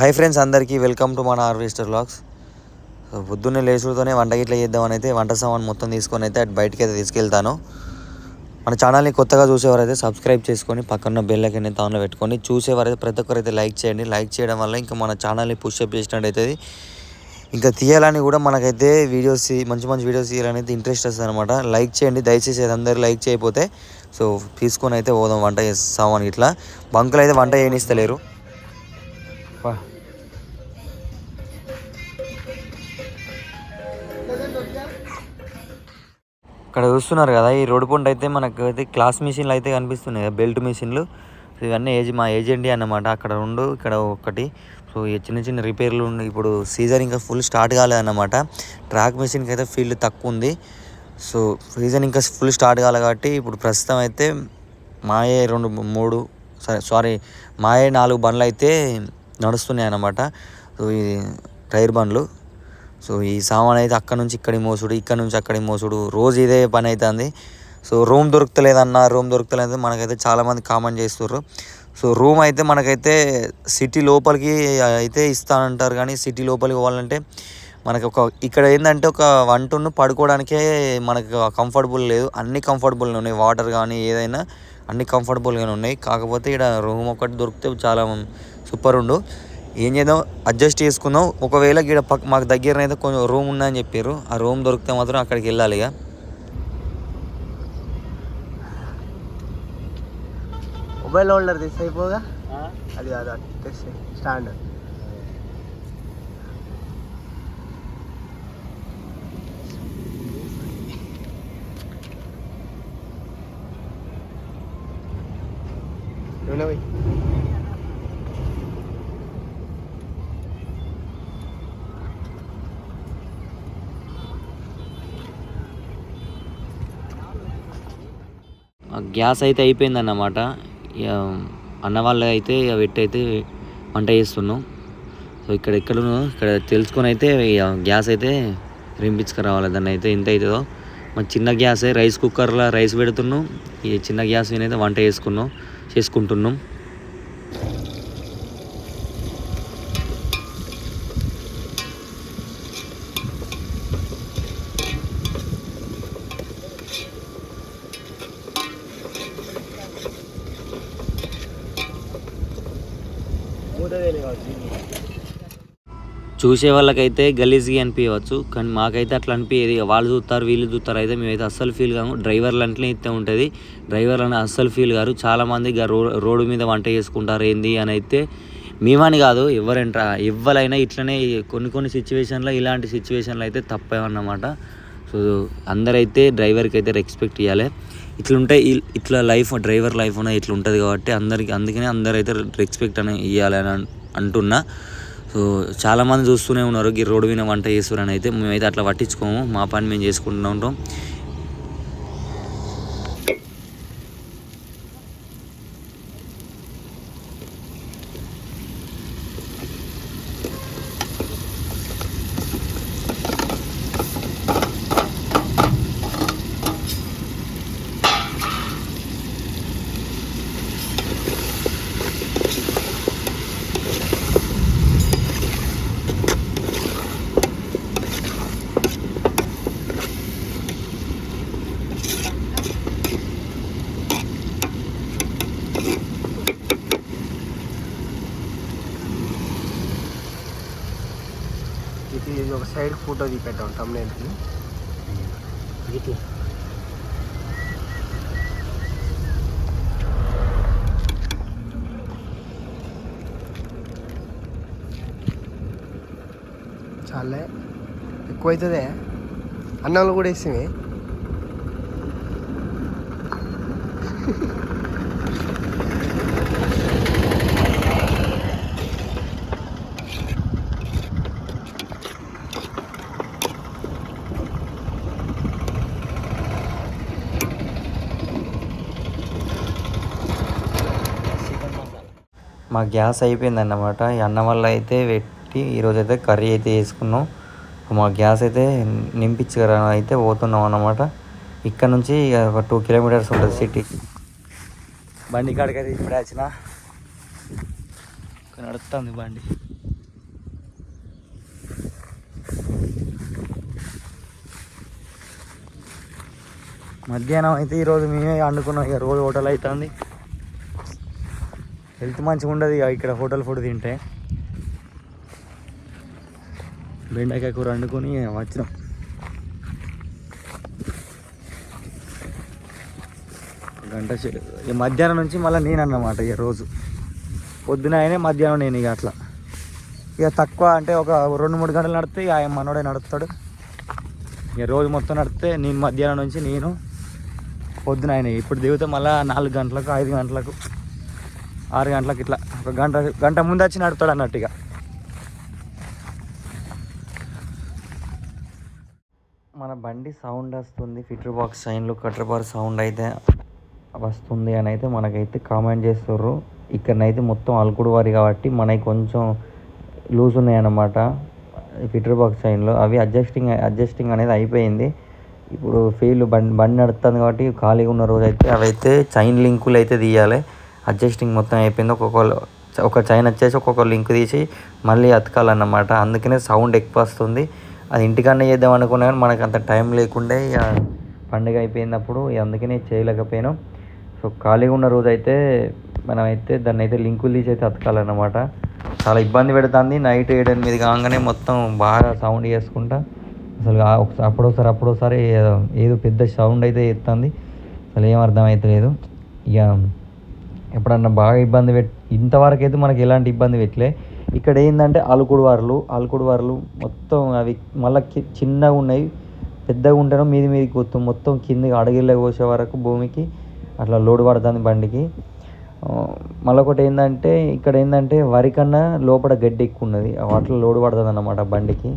Hi friends అందరికీ welcome to మన harvester blogs పొద్దున్నే లేచుడుతోనే వంట గిట్ల చేద్దామని అయితే వంట సామాన్ మొత్తం తీసుకొని అయితే అటు బయటికి అయితే తీసుకెళ్తాను. మన ఛానల్ని కొత్తగా చూసేవారైతే సబ్స్క్రైబ్ చేసుకొని పక్కన బెల్ ఐకన్ అయితే ఆన్లో పెట్టుకొని చూసేవారైతే ప్రతి ఒక్కరైతే లైక్ చేయండి. లైక్ చేయడం వల్ల ఇంకా మన ఛానల్ని పుష్అప్ చేసినట్టయితే ఇంకా తీయాలని కూడా మనకైతే వీడియోస్ మంచి మంచి వీడియోస్ తీయాలని అయితే ఇంట్రెస్ట్ వస్తుంది అనమాట లైక్ చేయండి దయచేసి అందరూ లైక్ చేయకపోతే. సో తీసుకొని అయితే పోదాం వంట చేస్తామని ఇట్లా బంకులు అయితే వంట చేయనిస్తలేరు. ఇక్కడ చూస్తున్నారు కదా ఈ రోడ్డు పంట అయితే మనకు అయితే క్లాస్ మిషన్లు అయితే కనిపిస్తున్నాయి కదా, బెల్ట్ మిషన్లు. సో ఇవన్నీ ఏజ్ మా ఏజెంట్ అన్నమాట అక్కడ రెండు ఇక్కడ ఒకటి సో ఈ చిన్న చిన్న రిపేర్లు ఉన్నాయి ఇప్పుడు సీజన్ ఇంకా ఫుల్ స్టార్ట్ కాలేదన్నమాట ట్రాక్ మిషన్కి అయితే ఫీల్డ్ తక్కువ ఉంది. సో సీజన్ ఇంకా ఫుల్ స్టార్ట్ కాలే కాబట్టి ఇప్పుడు ప్రస్తుతం అయితే మాయే రెండు మూడు సరే సారీ మాయే నాలుగు బండ్లు అయితే నడుస్తున్నాయి అన్నమాట. సో ఈ టైర్ బండ్లు. సో ఈ సామాన్ అయితే అక్కడ నుంచి ఇక్కడికి మోసుడు ఇక్కడ నుంచి అక్కడికి మోసుడు రోజు ఇదే పని అవుతుంది సో రూమ్ దొరుకుతలేదన్న రూమ్ దొరుకుతలేదు మనకైతే చాలామంది కామెంట్ చేస్తుర్రు. సో రూమ్ అయితే మనకైతే సిటీ లోపలికి అయితే ఇస్తానంటారు కానీ సిటీ లోపలికి పోవాలంటే మనకి ఒక ఇక్కడ ఏంటంటే ఒక వంటను పడుకోవడానికే మనకు కంఫర్టబుల్ లేదు. అన్ని కంఫర్టబుల్గా ఉన్నాయి. వాటర్ కానీ ఏదైనా అన్ని కంఫర్టబుల్గానే ఉన్నాయి. కాకపోతే ఇక్కడ రూమ్ ఒకటి దొరికితే చాలా సూపర్ ఉండు. ఏం చేద్దాం? అడ్జస్ట్ చేసుకుందాం. ఒకవేళ ఇక్కడ పక్క మాకు దగ్గర అయితే కొంచెం రూమ్ ఉందని చెప్పారు ఆ రూమ్ దొరికితే మాత్రం అక్కడికి వెళ్ళాలి ఇక. మొబైల్ హోల్డర్ తీసి అయిపోగా? అది అది తెచ్చి స్టాండ్ నూనె గ్యాస్ అయితే అయిపోయిందన్నమాట. ఇక అన్న వాళ్ళు అయితే ఇక పెట్టి అయితే వంట చేస్తున్నాం. సో ఇక్కడ ఎక్కడనో ఇక్కడ తెలుసుకొని అయితే ఇక గ్యాస్ అయితే రింపించుకురావాలి. దాన్ని అయితే ఎంత అవుతుందో. మా చిన్న గ్యాసే రైస్ కుక్కర్లో రైస్ పెడుతున్నాం. ఈ చిన్న గ్యాస్ మీద అయితే వంట చేసుకున్నాం చేసుకుంటున్నాం. చూసే వాళ్ళకైతే గలీజ్గా అనిపించవచ్చు కానీ మాకైతే అట్లా అనిపించేది వాళ్ళు చూస్తారు వీళ్ళు చూస్తారు అయితే మేమైతే అస్సలు ఫీల్ కాము. డ్రైవర్లు అంటే ఇస్తే ఉంటుంది. డ్రైవర్లు అని అస్సలు ఫీల్ కారు. చాలామంది రోడ్డు మీద వంట చేసుకుంటారు ఏంది అని అయితే మేమని కాదు ఎవరంటారా ఎవరైనా ఇట్లనే కొన్ని కొన్ని సిచ్యువేషన్లో ఇలాంటి సిచ్యువేషన్లు అయితే తప్పేమన్నమాట. సో అందరైతే డ్రైవర్కి అయితే రెస్పెక్ట్ ఇవ్వాలి ఇట్లుంటే ఇట్లా లైఫ్ డ్రైవర్ లైఫ్ అనేది ఇట్లా ఉంటుంది కాబట్టి అందరికి అందుకనే అందరైతే రెస్పెక్ట్ అని ఇవ్వాలి అని అంటున్నా. సో చాలామంది చూస్తూనే ఉన్నారు ఈ రోడ్డు మీద వంట చేస్తారని అయితే మేమైతే అట్లా పట్టించుకోము. మా పని మేము చేసుకుంటూ ఉంటాం ఇది ఇది ఒక సైడ్ ఫోటో తీపెట్టాం తమ్నేల్కి చాలే. ఎక్కువ అవుతుందే అన్నంలో కూడా ఇస్తుంది మా గ్యాస్ అయిపోయింది అన్నమాట అన్నం వల్ల అయితే పెట్టి ఈరోజు అయితే కర్రీ అయితే వేసుకున్నాం మా గ్యాస్ అయితే నింపించగర అయితే పోతున్నాం అన్నమాట. ఇక్కడ నుంచి ఒక టూ కిలోమీటర్స్ ఉంటుంది సిటీ. బండి కాడికైతే ఇప్పుడే వచ్చిన. నడుస్తుంది బండి. మధ్యాహ్నం అయితే ఈరోజు మేమే వండుకున్నాం. ఇక రోజు హోటల్ అవుతుంది. హెల్త్ మంచిగా ఉండదు ఇక ఇక్కడ హోటల్ ఫుడ్ తింటే. బెండకాయ కూర వండుకొని వచ్చినాం. గంట ఈ ఇక మధ్యాహ్నం నుంచి మళ్ళీ నేను అన్నమాట ఇక రోజు. పొద్దున ఆయనే మధ్యాహ్నం నేను ఇక అట్లా. ఇక తక్కువ అంటే ఒక రెండు మూడు గంటలు నడితే ఇక ఆయన మనోడే నడుపుతాడు. ఇక రోజు మొత్తం నడితే నేను మధ్యాహ్నం నుంచి నేను పొద్దున ఆయన ఇప్పుడు దిగితే మళ్ళీ నాలుగు గంటలకు ఐదు గంటలకు ఆరు గంటలకు ఇట్లా ఒక గంట గంట ముందు వచ్చి నడుతాడు అన్నట్టు ఇక. మన బండి సౌండ్ వస్తుంది ఫిటర్ బాక్స్ సైన్లు కట్టర్ బార్ సౌండ్ అయితే వస్తుంది అని అయితే మనకైతే కామెంట్ చేస్తుర్రు. ఇక్కడనైతే మొత్తం అల్కుడు వారి కాబట్టి మనకి కొంచెం లూజ్ ఉన్నాయన్నమాట ఫిటర్ బాక్స్ సైన్లు. అవి అడ్జస్టింగ్ అడ్జస్టింగ్ అనేది అయిపోయింది. ఇప్పుడు ఫీల్ బండి బండి నడుస్తుంది కాబట్టి ఖాళీగా ఉన్న రోజు అయితే అవైతే చైన్ లింకులు అయితే తీయాలి. అడ్జస్టింగ్ మొత్తం అయిపోయింది. ఒక్కొక్క ఒక చైన్ వచ్చేసి ఒక్కొక్క లింక్ తీసి మళ్ళీ అతకాలన్నమాట. అందుకనే సౌండ్ ఎక్కువ వస్తుంది. అది ఇంటికన్నా చేద్దాం అనుకున్నా కానీ మనకు అంత టైం లేకుండే ఇక పండుగ అయిపోయినప్పుడు అందుకనే చేయలేకపోయినాం. సో ఖాళీగా ఉన్న రోజు అయితే మనమైతే దాన్ని అయితే లింకులు తీసి అయితే అతకాలన్నమాట. చాలా ఇబ్బంది పెడుతుంది. నైట్ ఏడు ఎనిమిది కాగానే మొత్తం బాగా సౌండ్ చేసుకుంటా. అసలు ఒకసారి అప్పుడోసారి అప్పుడోసారి ఏదో పెద్ద సౌండ్ అయితే ఎత్తుంది అసలు ఏం అర్థం ఇక ఎప్పుడన్నా బాగా ఇబ్బంది పెట్ ఇంతవరకు అయితే మనకి ఎలాంటి ఇబ్బంది పెట్టలే. ఇక్కడ ఏంటంటే అలుకుడు వారలు అలుకుడు వారలు మొత్తం అవి మళ్ళీ చిన్నగా ఉన్నాయి. పెద్దగా ఉంటాను మీది మీదకి మొత్తం మొత్తం కిందకి అడగిళ్ళ కోసే వరకు భూమికి అట్లా లోడ్ పడుతుంది బండికి. మళ్ళొకటి ఏంటంటే ఇక్కడ ఏంటంటే వరి కన్నా లోపల గడ్డి ఎక్కువ ఉన్నది. వాటిలో లోడ్ పడుతుంది అన్నమాట బండికి.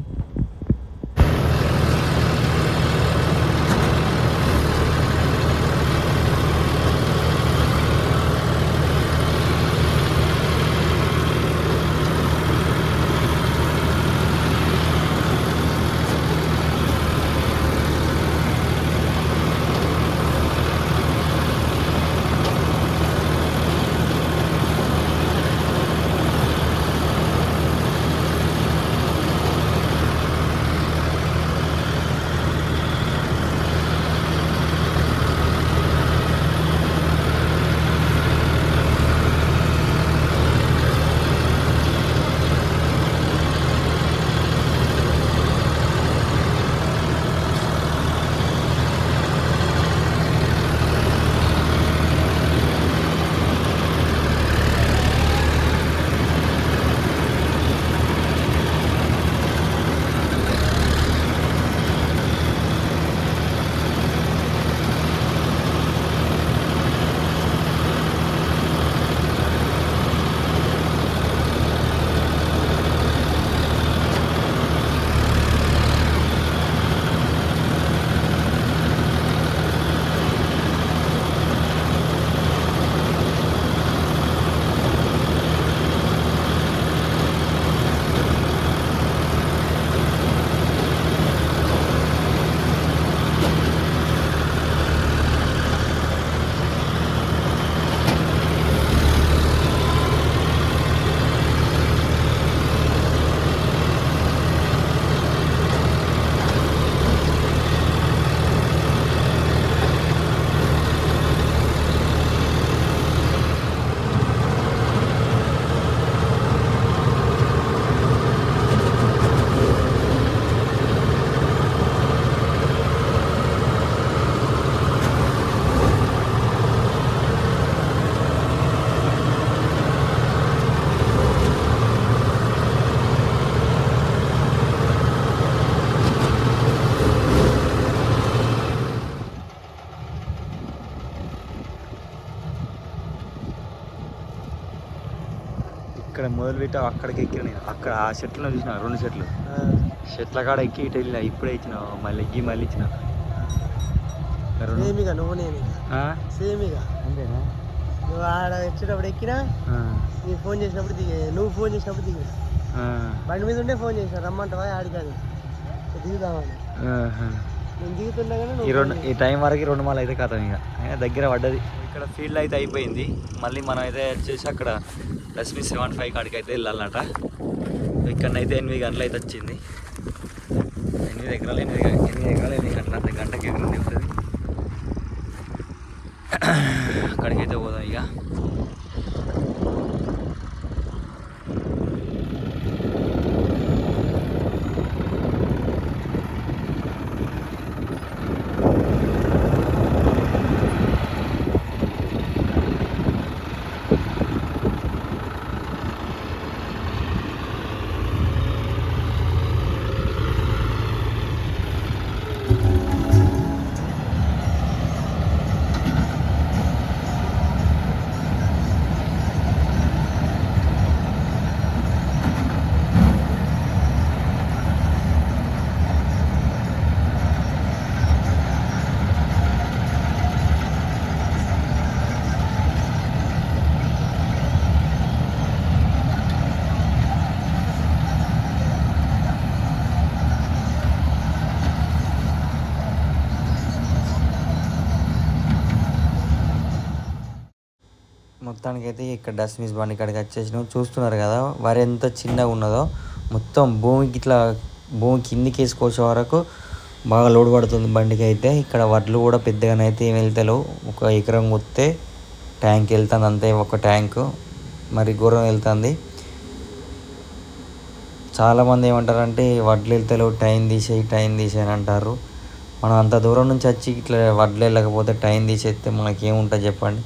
ఇక్కడ మొదలు పెట్టి అక్కడికి ఎక్కిన నేను. అక్కడ ఆ చెట్లు చూసిన రెండు చెట్లు చెట్ల కాడ ఎక్కి ఇటు వెళ్ళిన ఇప్పుడే ఇచ్చిన మళ్ళీ ఎక్కి మళ్ళీ ఇచ్చిన. రెండు. సేమ్ ఇక నువ్వు నేను ఆ? సేమ్ ఇక అంతేనా? నువ్వు ఆడ వచ్చేటప్పుడు ఎక్కినా నీకు ఫోన్ చేసినప్పుడు దిగే నువ్వు ఫోన్ చేసినప్పుడు దిగే ఆ, బండి మీద ఉంటే ఫోన్ చేసిన రమ్మంటావా ఆడికాని దిగుదామని. ఈ నువ్వు రెండు ఈ టైం వరకు రెండు మాలు అయితే కథం ఇక. అయినా దగ్గర పడ్డది. ఇక్కడ ఫీల్డ్ అయితే అయిపోయింది. మళ్ళీ మనం అయితే వచ్చేసి అక్కడ లక్ష్మీ సెవెన్ ఫైవ్ కాడికి అయితే వెళ్ళాలన్నట ఇక్కడనైతే ఎనిమిది గంటలు అయితే వచ్చింది. ఎనిమిది ఎకరాలు ఎనిమిది ఎనిమిది ఎకరాలు ఎనిమిది గంటలు అంత గంటకి ఎకరం ఉంటుంది అక్కడికైతే పోదాం ఇక. మొత్తానికైతే ఇక్కడ ఇక్కడ డస్ట్బిన్స్ బండి కాడికి వచ్చేసినాం. చూస్తున్నారు కదా వరి ఎంత చిన్నగా ఉన్నదో. మొత్తం భూమికి ఇట్లా భూమి కిందికి వేసుకొచ్చే వరకు బాగా లోడ్ పడుతుంది బండికి అయితే. ఇక్కడ వడ్లు కూడా పెద్దగానైతే అయితే ఏం వెళ్తలేవు. ఒక ఎకరం కొత్తే ట్యాంక్ వెళ్తుంది అంతే ఒక ట్యాంకు. మరి గుర్రం వెళ్తుంది. చాలామంది ఏమంటారంటే వడ్లు వెళ్తలేవు టైం తీసేయి టైం తీసేయని అంటారు. మనం అంత దూరం నుంచి వచ్చి ఇట్లా వడ్లు వెళ్ళకపోతే టైం తీసేస్తే మనకేముంటుంది చెప్పండి.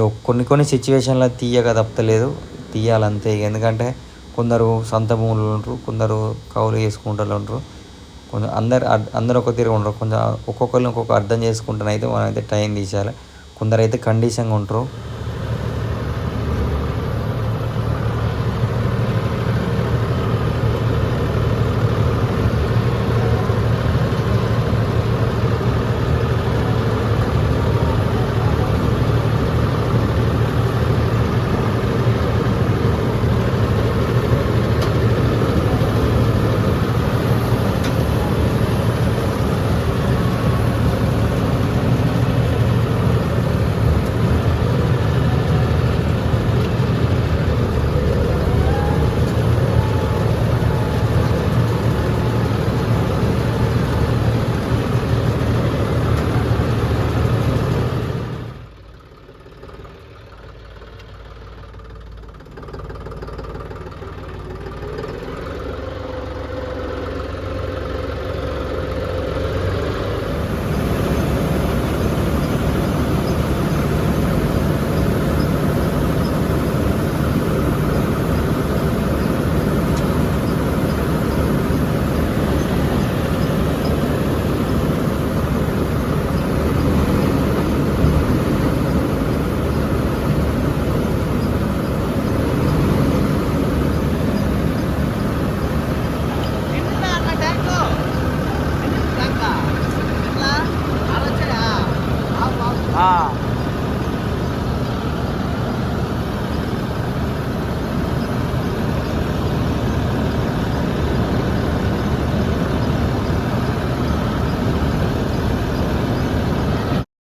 కొన్ని కొన్ని సిచ్యువేషన్లో తీయక తప్పలేదు. తీయాలంతే ఎందుకంటే కొందరు సొంత భూములు ఉంటారు కొందరు కౌలు చేసుకుంటారు ఉంటారు కొంచెం అందరు అర్- అందరు ఒక తీరు ఉండరు. కొంచెం ఒక్కొక్కరిని ఒక్కొక్క అర్థం చేసుకుంటానైతే మనం అయితే టైం తీసేయాలి. కొందరు అయితే కండిషన్గా ఉంటారు.